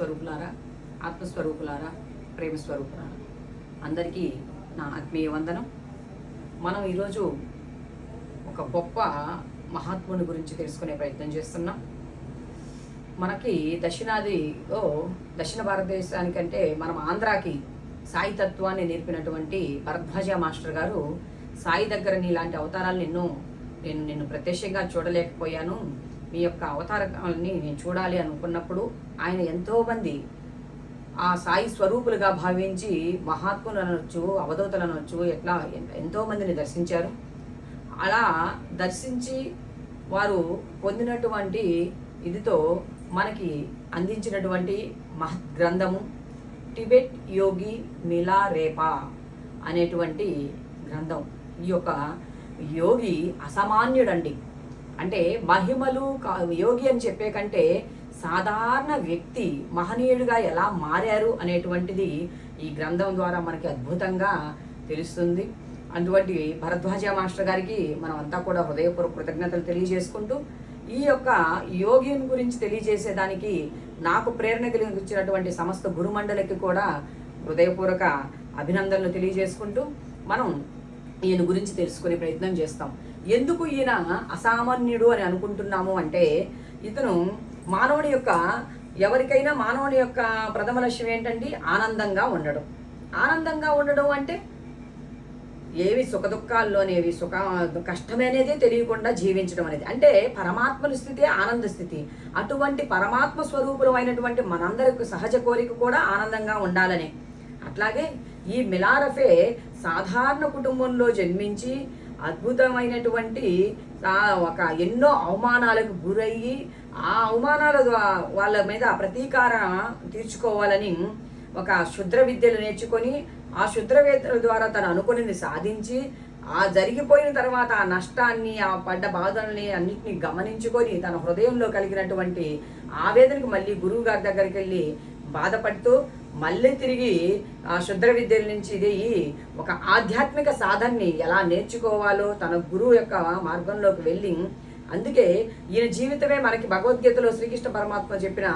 స్వరూపులారా ఆత్మస్వరూపులారా? ప్రేమ స్వరూపులారా అందరికీ నా ఆత్మీయ వందనం. మనం ఈరోజు ఒక గొప్ప మహాత్ముని గురించి తెలుసుకునే ప్రయత్నం చేస్తున్నాం. మనకి దక్షిణాదిలో దక్షిణ భారతదేశానికంటే మనం ఆంధ్రాకి సాయి తత్వాన్ని నేర్పినటువంటి భరద్వాజ మాస్టర్ గారు సాయి దగ్గర నీలాంటి అవతారాలను నిన్ను నేను నిన్ను ప్రత్యక్షంగా చూడలేకపోయాను. మీ యొక్క అవతారాలని నేను చూడాలి అనుకున్నప్పుడు ఆయన ఎంతోమంది ఆ సాయి స్వరూపులుగా భావించి మహాత్ములు అనొచ్చు అవధూతలు అనొచ్చు ఎట్లా ఎంతోమందిని దర్శించారు. అలా దర్శించి వారు పొందినటువంటి ఇదితో మనకి అందించినటువంటి మహత్ గ్రంథము టిబెట్ యోగి మిలారేపా అనేటువంటి గ్రంథం. ఈ యొక్క యోగి అసామాన్యుడండి. అంటే మహిమలు కా- యోగి అని చెప్పే కంటే సాధారణ వ్యక్తి మహనీయుడిగా ఎలా మారారు అనేటువంటిది ఈ గ్రంథం ద్వారా మనకి అద్భుతంగా తెలుస్తుంది. అటువంటి భరద్వాజ మాస్టర్ గారికి మనం అంతా కూడా హృదయపూర్వక కృతజ్ఞతలు తెలియజేసుకుంటూ ఈ యొక్క యోగిని గురించి తెలియజేసేదానికి నాకు ప్రేరణ కలిగించినటువంటి సమస్త గురుమండలికి కూడా హృదయపూర్వక అభినందనలు తెలియజేసుకుంటూ మనం ఈయన గురించి తెలుసుకునే ప్రయత్నం చేస్తాం. ఎందుకు ఈయన అసామాన్యుడు అని అనుకుంటున్నాము అంటే ఇతను మానవుని యొక్క ఎవరికైనా మానవుని యొక్క ప్రథమ లక్ష్యం ఏంటండి? ఆనందంగా ఉండడం. ఆనందంగా ఉండడం అంటే ఏవి సుఖ దుఃఖాల్లోనేవి సుఖ కష్టమనేదే తెలియకుండా జీవించడం అనేది. అంటే పరమాత్మ స్థితి ఆనంద స్థితి. అటువంటి పరమాత్మ స్వరూపులమైనటువంటి మనందరికి సహజ కోరిక కూడా ఆనందంగా ఉండాలని. అట్లాగే ఈ మిలారఫే సాధారణ కుటుంబంలో జన్మించి అద్భుతమైనటువంటి ఒక ఎన్నో అవమానాలకు గురయ్యి ఆ అవమానాల వాళ్ళ మీద ప్రతీకారం తీర్చుకోవాలని ఒక శుద్ర విద్యలు నేర్చుకొని ఆ శుద్రవేత్తల ద్వారా తను అనుకునేది సాధించి ఆ జరిగిపోయిన తర్వాత ఆ నష్టాన్ని ఆ పడ్డ బాధల్ని అన్నింటినీ గమనించుకొని తన హృదయంలో కలిగినటువంటి ఆవేదనకు మళ్ళీ గురువు గారి దగ్గరికి వెళ్ళి బాధపడుతూ మళ్ళీ తిరిగి ఆ శుద్ర విద్యల నుంచి ఇది ఒక ఆధ్యాత్మిక సాధనని ఎలా నేర్చుకోవాలో తన గురువు యొక్క మార్గంలోకి వెళ్ళి అందుకే ఈయన జీవితమే మనకి భగవద్గీతలో శ్రీకృష్ణ పరమాత్మ చెప్పిన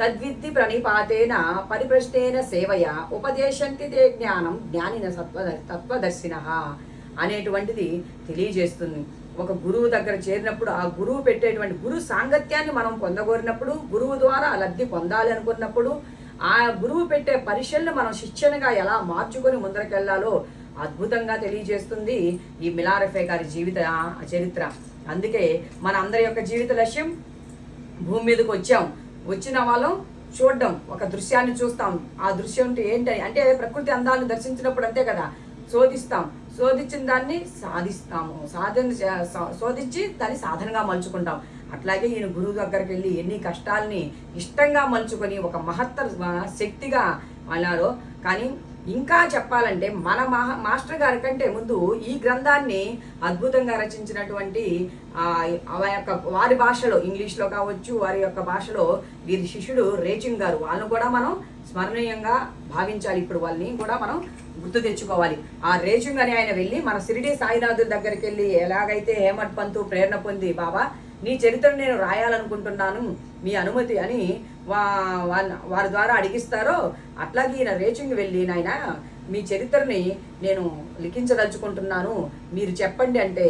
తద్విద్ది ప్రణిపాతేన పరిప్రశ్నేన సేవయ ఉపదేశంతి తే జ్ఞానం జ్ఞానిన సత్వ తత్వదర్శిన అనేటువంటిది తెలియజేస్తుంది. ఒక గురువు దగ్గర చేరినప్పుడు ఆ గురువు పెట్టేటువంటి గురు సాంగత్యాన్ని మనం పొందగోరినప్పుడు గురువు ద్వారా లబ్ధి పొందాలి అనుకున్నప్పుడు ఆ గురువు పెట్టే పరీక్షలను మనం శిక్షణగా ఎలా మార్చుకొని ముందరకెళ్ళాలో అద్భుతంగా తెలియజేస్తుంది ఈ మిలారఫే గారి జీవిత చరిత్ర. అందుకే మన అందరి యొక్క జీవిత లక్ష్యం భూమి మీదకి వచ్చాం. వచ్చిన వాళ్ళం చూడడం ఒక దృశ్యాన్ని చూస్తాం. ఆ దృశ్యం అంటే ఏంటి? అంటే ప్రకృతి అందాలను దర్శించినప్పుడు అంతే కదా? శోధిస్తాం. శోధించిన దాన్ని సాధిస్తాము. సాధన శోధించి దాన్ని సాధనగా మలుచుకుంటాం. అట్లాగే ఈయన గురువు దగ్గరికి వెళ్ళి ఎన్ని కష్టాల్ని ఇష్టంగా మలుచుకొని ఒక మహత్తర శక్తిగా అన్నారు కానీ ఇంకా చెప్పాలంటే మన మహా మాస్టర్ గారి కంటే ముందు ఈ గ్రంథాన్ని అద్భుతంగా రచించినటువంటి ఆ యొక్క వారి భాషలో ఇంగ్లీష్లో కావచ్చు వారి యొక్క భాషలో వీరి శిష్యుడు రేచింగ్ గారు. వాళ్ళను కూడా మనం స్మరణీయంగా భావించాలి. ఇప్పుడు వాళ్ళని కూడా మనం గుర్తు తెచ్చుకోవాలి. ఆ రేచింగ్ అని ఆయన వెళ్ళి మన సిరిడి సాయినాథుడి దగ్గరికి వెళ్ళి ఎలాగైతే హేమట్ పంతు ప్రేరణ పొంది బాబా నీ చరిత్ర నేను రాయాలనుకుంటున్నాను మీ అనుమతి అని వా వారి ద్వారా అడిగిస్తారో అట్లాగే ఈయన రేచింగ్ వెళ్ళి నాయన మీ చరిత్రని నేను లిఖించదలుచుకుంటున్నాను. మీరు చెప్పండి అంటే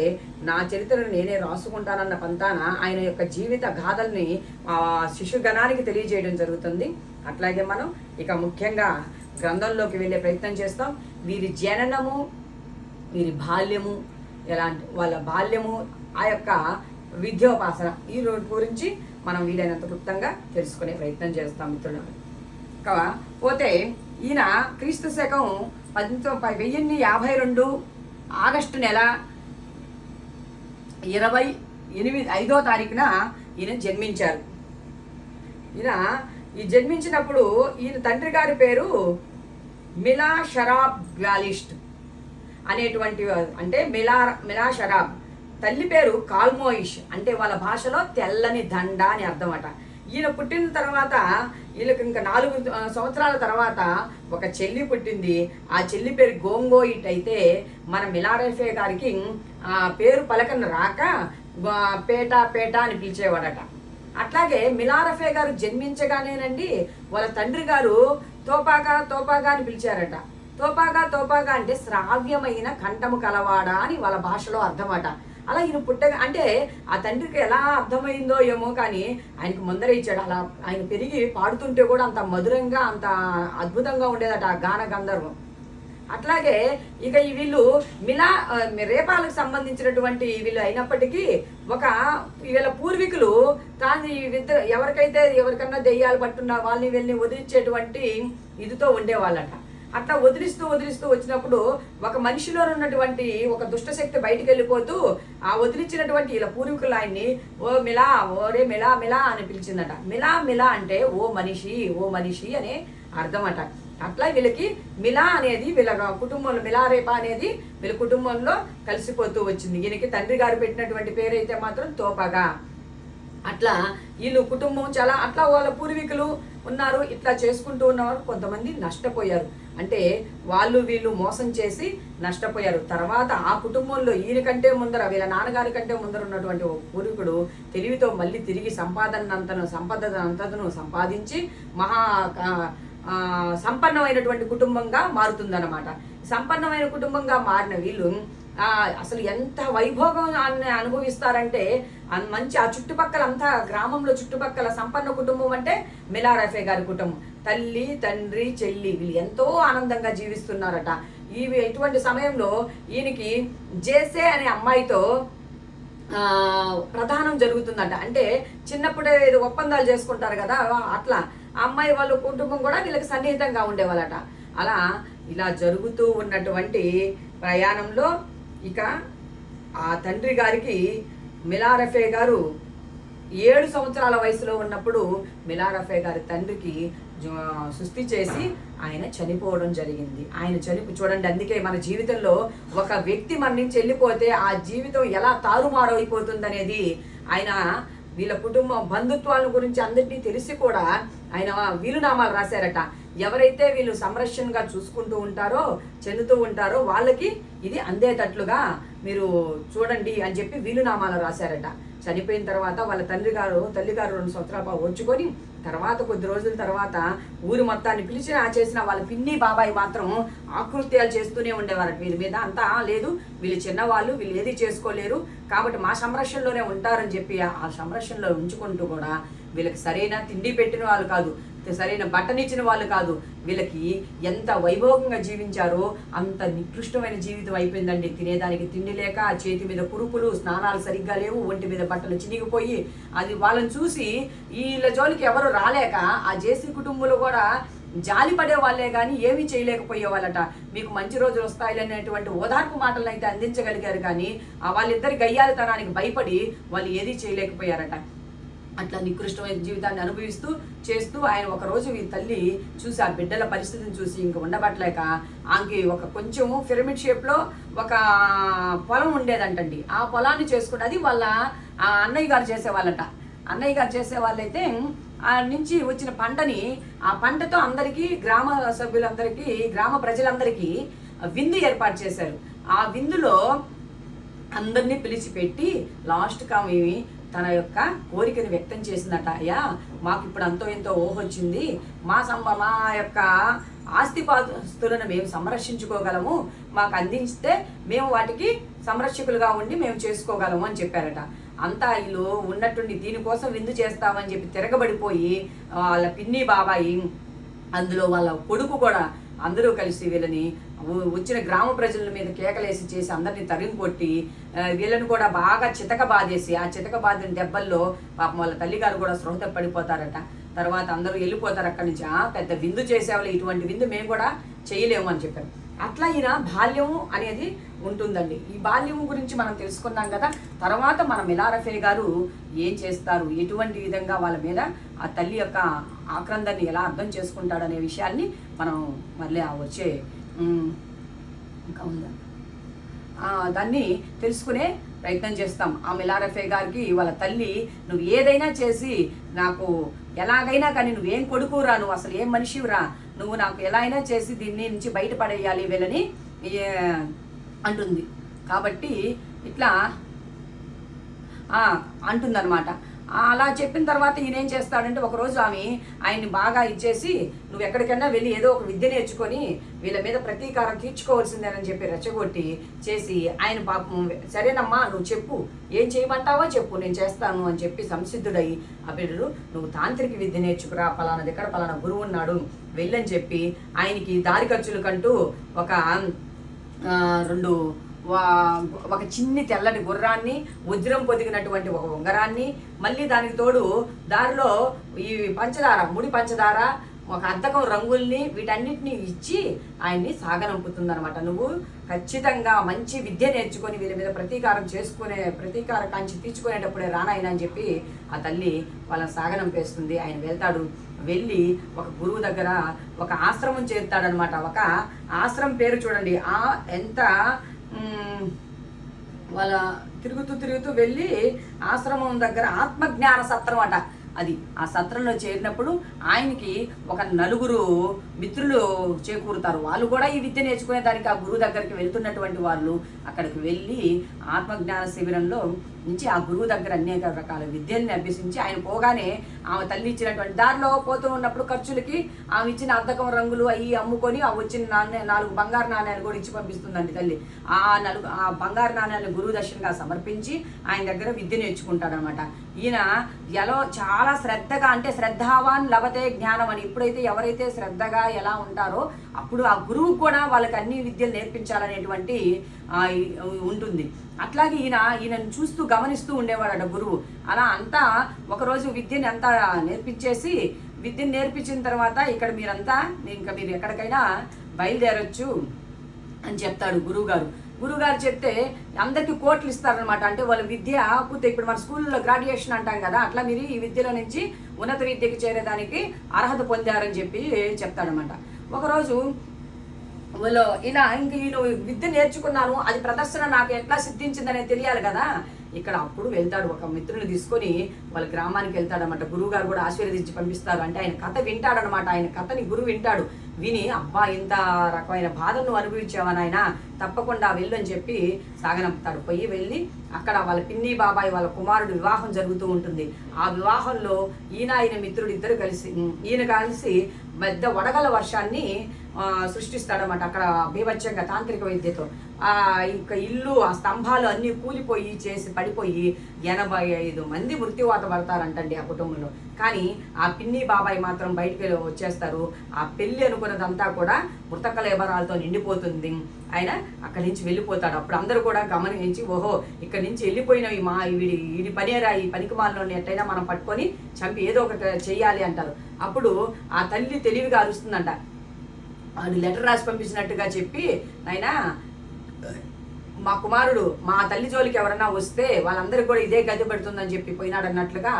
నా చరిత్రను నేనే రాసుకుంటానన్న పంతాన ఆయన యొక్క జీవిత గాథల్ని ఆ శిశుగణానికి తెలియజేయడం జరుగుతుంది. అట్లాగే మనం ఇక ముఖ్యంగా గ్రంథంలోకి వెళ్ళే ప్రయత్నం చేస్తాం. వీరి జననము వీరి బాల్యము ఎలాంటి వాళ్ళ బాల్యము ఆ యొక్క విద్యోపాసన ఈ రోడ్ గురించి మనం వీలైనంత క్లుప్తంగా తెలుసుకునే ప్రయత్నం చేస్తాం మిత్రులు. పోతే ఈయన క్రీస్తు శకం పద్దెనిమిది వెయ్యిన్ని యాభై రెండు ఆగస్టు నెల ఇరవై ఎనిమిది ఐదో తారీఖున ఈయన జన్మించారు. ఈయన ఈ జన్మించినప్పుడు ఈయన తండ్రి గారి పేరు మిలా షరాబ్ గ్వాలిస్ట్ అనేటువంటి అంటే మిలా మిలా షరాబ్ తల్లి పేరు కాల్మోయిష్. అంటే వాళ్ళ భాషలో తెల్లని దండ అని అర్థం అట ఈయన పుట్టిన తర్వాత వీళ్ళకి ఇంకా నాలుగు సంవత్సరాల తర్వాత ఒక చెల్లి పుట్టింది. ఆ చెల్లి పేరు గోంగోయిట్ అయితే మన మిలారెఫే గారికి ఆ పేరు పలకన రాక పేట పేట అని పిలిచేవాడట. అట్లాగే మిలారఫే గారు జన్మించగానేనండి వాళ్ళ తండ్రి గారు తోపాగా తోపాగా అని పిలిచారట. తోపాగా తోపాగా అంటే శ్రావ్యమైన కంఠము కలవాడా అని వాళ్ళ భాషలో అర్థమట. అలా ఈయన పుట్టగా అంటే ఆ తండ్రికి ఎలా అర్థమైందో ఏమో కానీ ఆయనకు ముందర ఇచ్చాడు. అలా ఆయన పెరిగి పాడుతుంటే కూడా అంత మధురంగా అంత అద్భుతంగా ఉండేదట ఆ గాన గంధర్వం. అట్లాగే ఇక ఈ వీళ్ళు మిలా రేపాలకు సంబంధించినటువంటి వీళ్ళు అయినప్పటికీ ఒక వీళ్ళ పూర్వీకులు తాను ఇద్దరు ఎవరికైతే ఎవరికన్నా దెయ్యాలు పట్టున్న వాళ్ళని వీళ్ళని వదిలించేటువంటి ఇదితో ఉండేవాళ్ళట. అట్లా వదిలిస్తూ వదిలిస్తూ వచ్చినప్పుడు ఒక మనిషిలో ఉన్నటువంటి ఒక దుష్టశక్తి బయటికి వెళ్ళిపోతూ ఆ వదిలించినటువంటి ఇలా పూర్వీకులు ఆయన్ని ఓ మిలా ఓరే మిలా మిలా అని పిలిచిందట. మిలా మిలా అంటే ఓ మనిషి ఓ మనిషి అనే అర్థం అట అట్లా వీళ్ళకి మిలా అనేది వీళ్ళ కుటుంబంలో మిలారేప అనేది వీళ్ళ కుటుంబంలో కలిసిపోతూ వచ్చింది. ఈయనకి తండ్రి గారు పెట్టినటువంటి పేరైతే మాత్రం తోపగా. అట్లా వీళ్ళు కుటుంబం చాలా అట్లా వాళ్ళ పూర్వీకులు ఉన్నారు ఇట్లా చేసుకుంటూ ఉన్నవారు కొంతమంది నష్టపోయారు. అంటే వాళ్ళు వీళ్ళు మోసం చేసి నష్టపోయారు. తర్వాత ఆ కుటుంబంలో ఈయన కంటే ముందర వీళ్ళ నాన్నగారి కంటే ముందర ఉన్నటువంటి ఒక పూర్వీకుడు తెలివితో మళ్ళీ తిరిగి సంపాదన అంతను సంపద అంతను సంపాదించి మహా సంపన్నమైనటువంటి కుటుంబంగా మారుతుందన్నమాట. సంపన్నమైన కుటుంబంగా మారిన వీళ్ళు ఆ, అసలు ఎంత వైభోగం అనుభవిస్తారంటే మంచి ఆ చుట్టుపక్కల అంతా గ్రామంలో చుట్టుపక్కల సంపన్న కుటుంబం అంటే మిలారఫే గారి కుటుంబం. తల్లి తండ్రి చెల్లి వీళ్ళు ఎంతో ఆనందంగా జీవిస్తున్నారట. ఈ ఇటువంటి సమయంలో ఈయనకి జేసే అనే అమ్మాయితో ప్రధానం జరుగుతుందంట. అంటే చిన్నప్పుడే ఏదో ఒప్పందాలు చేసుకుంటారు కదా అట్లా. ఆ అమ్మాయి వాళ్ళ కుటుంబం కూడా వీళ్ళకి సన్నిహితంగా ఉండేవాళ్ళట. అలా ఇలా జరుగుతూ ఉన్నటువంటి ప్రయాణంలో ఇక ఆ తండ్రి గారికి మిలారఫే గారు ఏడు సంవత్సరాల వయసులో ఉన్నప్పుడు మిలారఫే గారి తండ్రికి సుస్థి చేసి ఆయన చనిపోవడం జరిగింది. ఆయన చనిపో చూడండి అందుకే మన జీవితంలో ఒక వ్యక్తి మన నుంచి వెళ్ళిపోతే ఆ జీవితం ఎలా తారుమారు అయిపోతుందనేది ఆయన వీళ్ళ కుటుంబం బంధుత్వాల గురించి అందరినీ తెలిసి కూడా ఆయన వీలునామాలు రాశారట. ఎవరైతే వీళ్ళు సంరక్షణగా చూసుకుంటూ ఉంటారో చెందుతూ ఉంటారో వాళ్ళకి ఇది అందేటట్లుగా మీరు చూడండి అని చెప్పి వీలునామాలు రాశారట. చనిపోయిన తర్వాత వాళ్ళ తల్లిగారు గారు తల్లి గారు రెండు సంవత్సరాల పాటు వచ్చుకొని తర్వాత కొద్ది రోజుల తర్వాత ఊరి మొత్తాన్ని పిలిచిన చేసిన వాళ్ళ పిన్ని బాబాయ్ మాత్రం ఆకృత్యాలు చేస్తూనే ఉండేవారు. వీరి మీద అంతా లేదు. వీళ్ళు చిన్నవాళ్ళు వీళ్ళు ఏది చేసుకోలేరు. కాబట్టి మా సంరక్షణలోనే ఉంటారని చెప్పి ఆ సంరక్షణలో ఉంచుకుంటూ కూడా వీళ్ళకి సరైన తిండి పెట్టిన వాళ్ళు కాదు. సరైన బట్టనిచ్చిన వాళ్ళు కాదు. వీళ్ళకి ఎంత వైభోగంగా జీవించారో అంత నికృష్టమైన జీవితం అయిపోయిందండి. తినేదానికి తిండి లేక చేతి మీద కురుపులు స్నానాలు సరిగ్గా లేవు ఒంటి మీద బట్టలు చినిగిపోయి అది వాళ్ళని చూసి వీళ్ళ జోలికి ఎవరు రాలేక ఆ జేసీ కుటుంబంలో కూడా జాలి పడే వాళ్ళే కానీ ఏమీ చేయలేకపోయేవాళ్ళట. మీకు మంచి రోజులు వస్తాయి అనేటువంటి ఓదార్పు మాటలను అయితే అందించగలిగారు కానీ వాళ్ళిద్దరి గయ్యాల తనానికి భయపడి వాళ్ళు ఏదీ చేయలేకపోయారట. అట్లా నికృష్టమైన జీవితాన్ని అనుభవిస్తూ చేస్తూ ఆయన ఒక రోజు ఈ తల్లి చూసి ఆ బిడ్డల పరిస్థితిని చూసి ఇంక ఉండబట్టలేక ఆమెకి ఒక కొంచెం పిరమిడ్ షేప్లో ఒక పొలం ఉండేదంటండి. ఆ పొలాన్ని చేసుకుంటే అది వాళ్ళ ఆ అన్నయ్య గారు చేసేవాళ్ళట. అన్నయ్య గారు చేసేవాళ్ళైతే ఆ నుంచి వచ్చిన పంటని ఆ పంటతో అందరికీ గ్రామ సభ్యులందరికీ గ్రామ ప్రజలందరికీ విందు ఏర్పాటు చేశారు. ఆ విందులో అందరినీ పిలిచిపెట్టి లాస్ట్కి ఆమె తన యొక్క కోరికను వ్యక్తం చేసిందట అయ్యా మాకు ఇప్పుడు అంతో ఎంతో ఓహొచ్చింది మా సంబ మా యొక్క ఆస్తిపాస్తులను మేము సంరక్షించుకోగలము. మాకు అందించితే మేము వాటికి సంరక్షకులుగా ఉండి మేము చేసుకోగలము అని చెప్పారట. అంతా ఇల్లు ఉన్నట్టుండి దీనికోసం విందు చేస్తామని చెప్పి తిరగబడిపోయి వాళ్ళ పిన్ని బాబాయి అందులో వాళ్ళ కొడుకు కూడా అందరూ కలిసి వీళ్ళని వచ్చిన గ్రామ ప్రజల మీద కేకలేసి చేసి అందరిని తరిమి కొట్టి వీళ్ళని కూడా బాగా చితక బాధేసి ఆ చితక బాధిన దెబ్బల్లో పాపం వాళ్ళ తల్లిగారు కూడా స్పృహత పడిపోతారట తర్వాత అందరూ వెళ్ళిపోతారు అక్కడి నుంచి. పెద్ద విందు చేసేవాళ్ళు. ఇటువంటి విందు మేము కూడా చేయలేము అని చెప్పారు. అట్లా ఈయన బాల్యము అనేది ఉంటుందండి. ఈ బాల్యం గురించి మనం తెలుసుకున్నాం కదా తర్వాత మన మిలారఫే గారు ఏం చేస్తారు ఎటువంటి విధంగా వాళ్ళ మీద ఆ తల్లి యొక్క ఆక్రందాన్ని ఎలా అర్థం చేసుకుంటాడు అనే విషయాన్ని మనం మళ్ళీ ఆ వచ్చే ఇంకా ఉందా? దాన్ని తెలుసుకునే ప్రయత్నం చేస్తాం. ఆ మిలారఫే గారికి వాళ్ళ తల్లి నువ్వు ఏదైనా చేసి నాకు ఎలాగైనా కానీ నువ్వేం కొడుకురా నువ్వు అసలు ఏం మనిషివిరా నువ్వు నాకు ఎలా అయినా చేసి దీన్ని నుంచి బయటపడేయాలి వీళ్ళని అంటుంది. కాబట్టి ఇట్లా అంటుందన్నమాట. అలా చెప్పిన తర్వాత ఈయన ఏం చేస్తాడంటే ఒకరోజు ఆమె ఆయన్ని బాగా ఇచ్చేసి నువ్వు ఎక్కడికైనా వెళ్ళి ఏదో ఒక విద్య నేర్చుకొని వీళ్ళ మీద ప్రతీకారం తీర్చుకోవాల్సిందేనని చెప్పి రెచ్చగొట్టి చేసి ఆయన పాపం సరేనమ్మా నువ్వు చెప్పు. ఏం చేయమంటావో చెప్పు. నేను చేస్తాను అని చెప్పి సంసిద్ధుడై ఆ బిడ్డడు నువ్వు తాంత్రిక విద్య నేర్చుకురా. పలానా దగ్గర పలానా గురువు ఉన్నాడు. వెళ్ళని చెప్పి ఆయనకి దారి ఖర్చులు కంటూ ఒక రెండు వా- ఒక చిన్ని తెల్లటి గుర్రాన్ని వజ్రం పొదిగినటువంటి ఒక ఉంగరాన్ని మళ్ళీ దానికి తోడు దారిలో ఈ పంచదార ముడి పంచదార ఒక అద్దకం రంగుల్ని వీటన్నిటిని ఇచ్చి ఆయన్ని సాగనంపుతుందనమాట నువ్వు ఖచ్చితంగా మంచి విద్య నేర్చుకొని వీళ్ళ మీద ప్రతీకారం చేసుకునే ప్రతీకార కాంచి తీర్చుకునేటప్పుడే రానాయన అని చెప్పి ఆ తల్లి వాళ్ళని సాగనంపేస్తుంది. ఆయన వెళ్తాడు. వెళ్ళి ఒక గురువు దగ్గర ఒక ఆశ్రమం చేరుతాడనమాట ఒక ఆశ్రమం పేరు చూడండి. ఆ ఎంత వాళ్ళ తిరుగుతూ తిరుగుతూ వెళ్ళి ఆశ్రమం దగ్గర ఆత్మజ్ఞాన సత్రం అట. అది ఆ సత్రంలో చేరినప్పుడు ఆయనకి ఒక నలుగురు మిత్రులు చేకూరుతారు. వాళ్ళు కూడా ఈ విద్య నేర్చుకునే దానికి ఆ గురువు దగ్గరికి వెళ్తున్నటువంటి వాళ్ళు. అక్కడికి వెళ్ళి ఆత్మజ్ఞాన శిబిరంలో నుంచి ఆ గురువు దగ్గర అనేక రకాల విద్యల్ని అభ్యసించి ఆయన పోగానే ఆమె తల్లి ఇచ్చినటువంటి దారిలో పోతూ ఉన్నప్పుడు ఖర్చులకి ఆమె ఇచ్చిన అద్దకం రంగులు అవి అమ్ముకొని ఆ వచ్చిన నాణ్య నాలుగు బంగారు నాణ్యాలు కూడా ఇచ్చి పంపిస్తుందండి తల్లి. ఆ నలుగు ఆ బంగారు నాణ్యాలను గురువు దర్శనంగా సమర్పించి ఆయన దగ్గర విద్య నేర్చుకుంటాడనమాట. ఈయన ఎలా చాలా శ్రద్ధగా అంటే శ్రద్ధావాన్ లభతే జ్ఞానం అని ఎప్పుడైతే ఎవరైతే శ్రద్ధగా ఎలా ఉంటారో అప్పుడు ఆ గురువు కూడా వాళ్ళకి అన్ని విద్యలు నేర్పించాలనేటువంటి ఉంటుంది. అట్లాగే ఈయన ఈయనను చూస్తూ గమనిస్తూ ఉండేవాడట గురువు. అలా అంతా ఒకరోజు విద్యని అంతా నేర్పించేసి విద్యను నేర్పించిన తర్వాత ఇక్కడ మీరంతా ఇంకా మీరు ఎక్కడికైనా బయలుదేరొచ్చు అని చెప్తాడు గురువుగారు. గురువుగారు చెప్తే అందరికీ కోట్లు ఇస్తారనమాట అంటే వాళ్ళ విద్య పూర్తి ఇప్పుడు మన స్కూల్లో గ్రాడ్యుయేషన్ అంటాం కదా అట్లా మీరు ఈ విద్యలో నుంచి ఉన్నత విద్యకి చేరేదానికి అర్హత పొందారని చెప్పి చెప్తాడనమాట ఒకరోజు ఇలా ఇంక ఈయన విద్య నేర్చుకున్నాను అది ప్రదర్శన నాకు ఎట్లా సిద్ధించిందనే తెలియాలి కదా? ఇక్కడ అప్పుడు వెళ్తాడు ఒక మిత్రుని తీసుకొని వాళ్ళ గ్రామానికి వెళ్తాడనమాట గురువు గారు కూడా ఆశీర్వదించి పంపిస్తారు. అంటే ఆయన కథ వింటాడనమాట ఆయన కథని గురువు వింటాడు. విని అబ్బా ఇంత రకమైన బాధను అనుభవించావని ఆయన తప్పకుండా వెళ్ళు అని చెప్పి సాగనంపుతాడు. పోయి వెళ్ళి అక్కడ వాళ్ళ పిన్ని బాబాయ్ వాళ్ళ కుమారుడు వివాహం జరుగుతూ ఉంటుంది. ఆ వివాహంలో ఈయన ఆయన మిత్రుడు ఇద్దరు కలిసి ఈయన కలిసి పెద్ద వడగల వర్షాన్ని సృష్టిస్తాడనమాట అక్కడ బీభత్సంగా తాంత్రిక విద్యతో. ఆ ఇంకా ఇల్లు ఆ స్తంభాలు అన్నీ కూలిపోయి చేసి పడిపోయి ఎనభై ఐదు మంది మృత్యువాత పడతారంటండి ఆ కుటుంబంలో. కానీ ఆ పిన్ని బాబాయ్ మాత్రం బయటికి వచ్చేస్తారు. ఆ పెళ్ళి అనుకున్నదంతా కూడా మృతకలేబరాలతో నిండిపోతుంది. ఆయన అక్కడి నుంచి వెళ్ళిపోతాడు. అప్పుడు అందరూ కూడా గమనించి ఓహో ఇక్కడి నుంచి వెళ్ళిపోయినవి మా వీడి వీడి పనేరా ఈ పనికి మాలను ఎట్టయినా మనం పట్టుకొని చంపి ఏదో ఒకటి చెయ్యాలి అంటారు. అప్పుడు ఆ తల్లి తెలివిగా అరుస్తుందంట వాడు లెటర్ రాసి పంపించినట్టుగా చెప్పి నాయనా మా కుమారుడు మా తల్లి జోలికి ఎవరన్నా వస్తే వాళ్ళందరికీ కూడా ఇదే గది పెడుతుందని చెప్పి పోయినాడు అన్నట్లుగా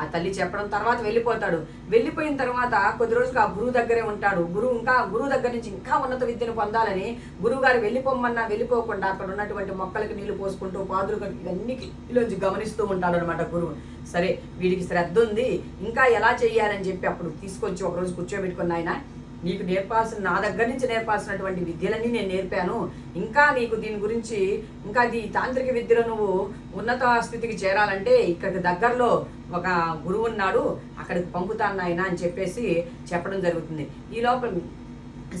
ఆ తల్లి చెప్పడం తర్వాత వెళ్ళిపోతాడు. వెళ్ళిపోయిన తర్వాత కొద్ది రోజులు ఆ గురువు దగ్గరే ఉంటాడు. గురువు ఇంకా గురువు దగ్గర నుంచి ఇంకా ఉన్నత విద్యను పొందాలని గురువు గారు వెళ్ళిపోమన్నా వెళ్ళిపోకుండా అక్కడ ఉన్నటువంటి మొక్కలకి నీళ్ళు పోసుకుంటూ పాదులు ఇవన్నీ ఇలోంచి గమనిస్తూ ఉంటాడు అనమాట గురువు. సరే వీడికి శ్రద్ధ ఉంది. ఇంకా ఎలా చెయ్యాలని చెప్పి అప్పుడు తీసుకొచ్చి ఒకరోజు కూర్చోబెట్టుకున్న ఆయన నీకు నేర్పాల్సిన నా దగ్గర నుంచి నేర్పాల్సినటువంటి విద్యలన్నీ నేను నేర్పాను. ఇంకా నీకు దీని గురించి ఇంకా ఈ తాంత్రిక విద్యలో నువ్వు ఉన్నత స్థితికి చేరాలంటే ఇక్కడికి దగ్గరలో ఒక గురువు ఉన్నాడు అక్కడికి పంపుతాను ఆయన అని చెప్పేసి చెప్పడం జరుగుతుంది. ఈ లోపల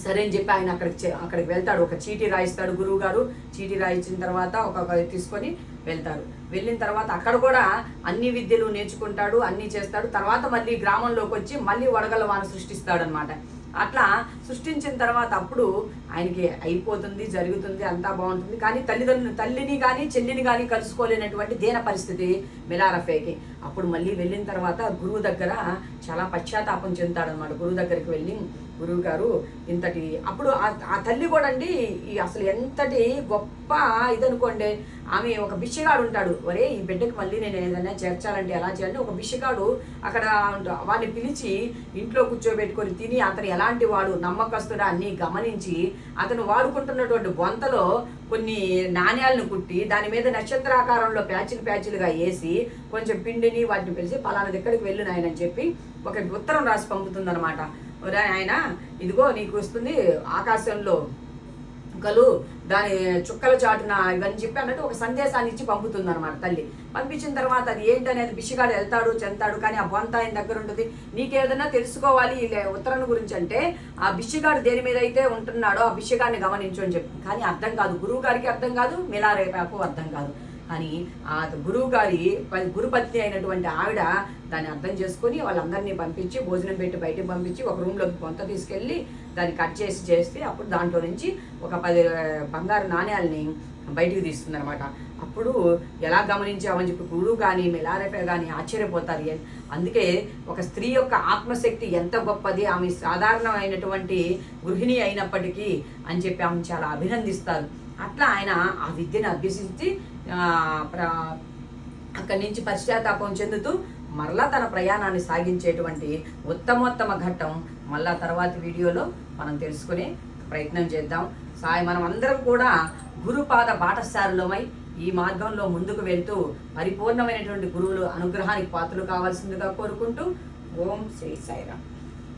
సరే అని చెప్పి ఆయన అక్కడికి అక్కడికి వెళ్తాడు. ఒక చీటీ రాయిస్తాడు గురువు గారు. చీటీ రాయించిన తర్వాత ఒక తీసుకొని వెళ్తారు. వెళ్ళిన తర్వాత అక్కడ కూడా అన్ని విద్యలు నేర్చుకుంటాడు అన్నీ చేస్తాడు. తర్వాత మళ్ళీ గ్రామంలోకి వచ్చి మళ్ళీ వడగల వాన సృష్టిస్తాడు అనమాట అట్లా సృష్టించిన తర్వాత అప్పుడు ఆయనకి అయిపోతుంది జరుగుతుంది అంతా బాగుంటుంది. కానీ తల్లిదండ్రులు తల్లిని కానీ చెల్లిని కానీ కలుసుకోలేనటువంటి దీన పరిస్థితి మిలారఫేకి అప్పుడు మళ్ళీ వెళ్ళిన తర్వాత గురువు దగ్గర చాలా పశ్చాత్తాపం చెందుతాడు అనమాట గురువు దగ్గరికి వెళ్ళి గురువు గారు ఇంతటి అప్పుడు ఆ- తల్లి కూడా అండి ఈ అసలు ఎంతటి గొప్ప ఇదనుకోండి. ఆమె ఒక బిచ్చగాడు ఉంటాడు. ఒరే ఈ బిడ్డకి మళ్ళీ నేను ఏదైనా చేర్చాలంటే ఎలా చేయాలంటే ఒక బిచ్చగాడు అక్కడ వాడిని పిలిచి ఇంట్లో కూర్చోబెట్టుకొని తిని అతను ఎలాంటి వాడు నమ్మకస్తుడా అన్ని గమనించి అతను వాడుకుంటున్నటువంటి బొంతలో కొన్ని నాణ్యాలను కుట్టి దాని మీద నక్షత్రాకారంలో ప్యాచులు ప్యాచులుగా వేసి కొంచెం పిండిని వాటిని పిలిచి పలానా దగ్గరికి వెళ్ళు నాయనని చెప్పి ఒక ఉత్తరం రాసి పంపుతుందన్నమాట. ఒరే ఆయన ఇదిగో నీకు వస్తుంది ఆకాశంలో చుక్కలు దాని చుక్కల చాటున ఇవన్నీ చెప్పి అన్నట్టు ఒక సందేశాన్ని ఇచ్చి పంపుతుంది అనమాట తల్లి. పంపించిన తర్వాత అది ఏంటనేది బిషిగాడు వెళ్తాడు చెంతాడు కానీ ఆ బొంత ఆయన దగ్గర ఉంటుంది. నీకేదన్నా తెలుసుకోవాలి ఈ ఉత్తరం గురించి అంటే ఆ బిషిగాడు దేని మీద అయితే ఉంటున్నాడో ఆ బిషిగాడిని గమనించు అని చెప్పి. కానీ అర్థం కాదు. గురువు గారికి అర్థం కాదు మిలారేపాకు అర్థం కాదు. అని ఆ గురువు గారి గురుపత్ని అయినటువంటి ఆవిడ దాన్ని అర్థం చేసుకుని వాళ్ళందరినీ పంపించి భోజనం పెట్టి బయటకు పంపించి ఒక రూమ్లోకి కొంత తీసుకెళ్ళి దాన్ని కట్ చేసి చేస్తే అప్పుడు దాంట్లో నుంచి ఒక పది బంగారు నాణ్యాలని బయటికి తీస్తుందనమాట అప్పుడు ఎలా గమనించామని చెప్పి గురువు కానీ మెలారేపే కానీ ఆశ్చర్యపోతారు. అందుకే ఒక స్త్రీ యొక్క ఆత్మశక్తి ఎంత గొప్పది ఆమె సాధారణమైనటువంటి గృహిణి అయినప్పటికీ అని చెప్పి ఆమె చాలా అభినందిస్తారు. అట్లా ఆయన ఆ విద్యను అభ్యసించి ప్ర- అక్కడి నుంచి పశ్చాత్తాపం చెందుతూ మరలా తన ప్రయాణాన్ని సాగించేటువంటి ఉత్తమోత్తమ ఘట్టం మళ్ళా తర్వాత వీడియోలో మనం తెలుసుకునే ప్రయత్నం చేద్దాం. సాయి మనం అందరం కూడా గురుపాద బాటసారులమై ఈ మార్గంలో ముందుకు వెళ్తూ పరిపూర్ణమైనటువంటి గురువులు అనుగ్రహానికి పాత్రలు కావాల్సిందిగా కోరుకుంటూ ఓం శ్రీ సాయిరామ్.